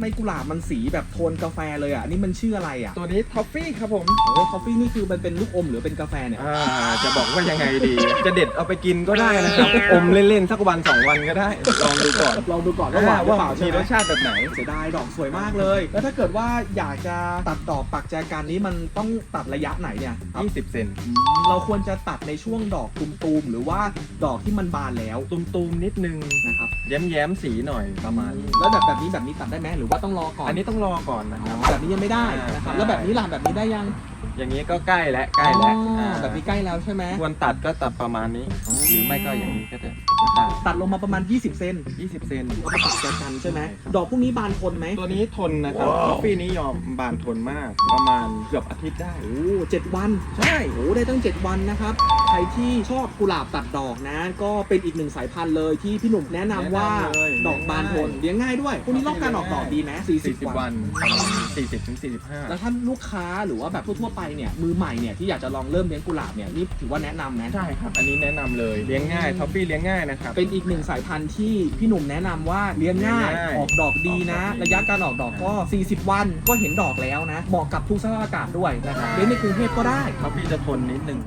ไมกุหลาบมันสีแบบโทนกาแฟเลยอะ นี่มันชื่ออะไรอะตัวนี้ท็อฟฟี่ครับผมโอ้คอฟฟี่นี่คือมันเป็นลูกอมหรือเป็นกาแฟเนี่ย อ่าจะบอกว่ายังไงดี จะเด็ดเอาไปกินก็ได้นะครับ อมเล่นๆสักวันสองวันก็ได้ ลองดูก่อนลองดูก่อนว่าหวานหรือว่าเปล่าใช่มีไหรมสชาติแบบไหน เสียดายดอกสวยมากเลย แล้วถ้าเกิดว่าอยากจะตัดดอกปักแจกันนี้มันต้องตัดระยะไหนเนี่ยครับ20 เซนอืมเราควรจะตัดในช่วงดอกตุมๆหรือว่าดอกที่มันบานแล้วตุมๆนิดนึงนะครับ แย้มๆสีหน่อยประมาณนี้แล้วแบบแบบนี้แบบนี้ตัดได้ไหมหรือว่าต้องรอก่อนอันนี้ต้องรอก่อนนะคอ๋รัอบแบบนี้ยังไม่ได้นะครับใช่แล้วแบบนี้ล่ะแบบนี้ได้ยัง อย่างนี้ก็ใกล้แล้วใกล้แล้วอ๋ออ่าแบบนี้ใกล้แล้วใช่ไหมควรตัดก็ตัดประมาณนี้อ๋อหรือไม่ก็อย่างนี้ก็ได้ตัดตัดลงมาประมาณ 20 เซน20 เซน เอาไปปักแจกันใช่ไหมใช่ครับดอกพวกนี้บานทนไหมตัวนี้ทนนะครับท็อฟฟี่นี้ยอมบานทนมาก ประมาณเกือบอาทิตย์ได้ โอ้เจ็ดวัน ใช่ โอ้ได้ตั้ง 7 วันนะครับ ใครที่ชอบกุหลาบตัดดอกนะ ก็เป็นอีกหนึ่งสายพันธุ์เลยที่พี่หนุ่มแนะนำว่าแนะนำเลยดอกบานทนเลี้ยงง่ายด้วยพวกนี้รอบการออกดอกดีไหม40 40 วัวันนประมาณ40ถึงแล้ว45ถ้าลูกค้าหรือว่าแบบทั่วๆไปเนี่ยมือใหม่เนี่ยที่อยากจะลองเริ่มเลี้ยงกุหลาบเนี่ยนี่ถือว่าแนะนำไหม ใช่ครับ อันนี้แนะนำเลย เลี้ยงง่าย ท็อฟฟี่เลี้ยงง่ายนะครับ เป็นอีกหนึ่งสายพันธุ์ที่พี่หนุ่มแนะนำว่าเลี้ยงง่ายเลี้ยงง่ายออกดอกดีนะ ออกดอกดีระยะการออกดอกก็ 40 วันก็เห็นดอกแล้วนะ เหมาะกับทุกสภาพอากาศด้วยนะครับ ใช่ เลี้ยงในกรุงเทพก็ได้ ท็อฟฟี่จะทนนิดนึง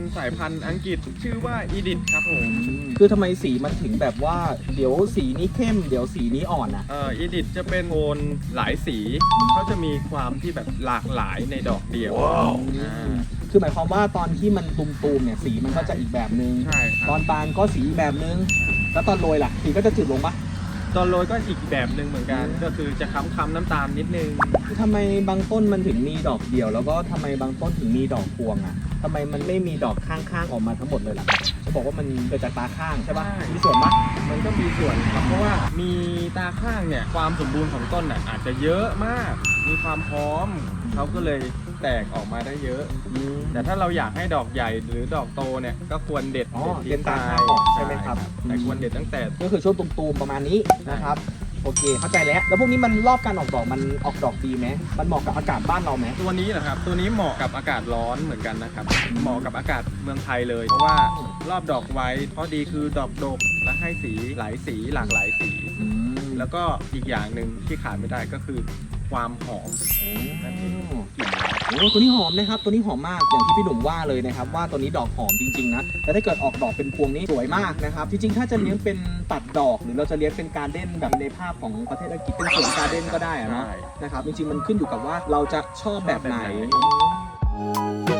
เป็นสายพันธุ์อังกฤษชื่อว่าอีดิทครับผมคือทำไมสีมันถึงแบบว่า เดี๋ยวสีนี้เข้ม เดี๋ยวสีนี้อ่อนอะ เอ่ออีดิทจะเป็นโทนหลายสีเขาจะมีความที่แบบหลากหลายในดอกเดียวอ่าคือหมายความว่าตอนที่มันตุมๆเนี่ยสีมันก็จะอีกแบบนึง ใช่คตรัอบนบานก็สีอีกแบบนึง แล้วตอนโรยล่ะสีก็จะจืดลงปะ ตอนโรยก็อีกแบบหนึ่งเหมือนกัน ก็คือจะค้ำๆน้ำตาลนิดนึงคือทำไมบางต้นมันถึงมีดอกเดียว แล้วก็ทำไมบางต้นถึงมีดอกพวงอะทำไมมันไม่มีดอกข้างๆออกมาทั้งหมดเลยล่ะครับจะบอกว่ามันเกิดจากตาข้างใช่ปะใช่ มีส่วนปะมันก็มีส่วนครับเพราะว่ามีตาข้างเนี่ยความสมบูรณ์ของต้นน่ะอาจจะเยอะมาก มีความพร้อมเขาก็เลย แตกออกมาได้เยอะ แต่ถ้าเราอยากให้ดอกใหญ่หรือดอกโตเนี่ยก็ควรเด็ดอ๋อทิ้งเด็ดตาข้างออกใช่ไหมครับ แต่ควรเด็ดตั้งแต่ก็คือช่วงตุมๆประมาณนี้นะครับโอเค เข้าใจแล้ว แล้วพวกนี้มันรอบการออกดอกมันออกดอกดีไหมมันเหมาะกับอากาศบ้านเราไหมตัวนี้นะครับ ตัวนี้เหมาะกับอากาศร้อนเหมือนกันนะครับ เหมาะกับอากาศเมืองไทยเลย เพราะว่ารอบดอกไว้ข้อดีคือดอกดกและให้สีหลายสีหลากหลายสีอืมแล้วก็อีกอย่างหนึ่งที่ขาดไม่ได้ก็คือความหอมนั่นเองกลิ่น โอ้ตัวนี้หอมนะครับ ตัวนี้หอมมากอย่างที่พี่หนุ่มว่าเลยนะครับ ว่าตัวนี้ดอกหอมจริงๆนะแต่ถ้าเกิดออกดอกเป็นพวงนี้สวยมากนะครับจริงๆถ้าจะเลี้ยงเป็นตัดดอก หรือเราจะเลี้ยงเป็นการเด่นแบบในภาพของประเทศอังกฤษเป็นสวนการเด่นก็ได้อะเนาะใช่ นะครับจริงๆมันขึ้นอยู่กับว่าเราจะชอบแบบไหนแบบไหน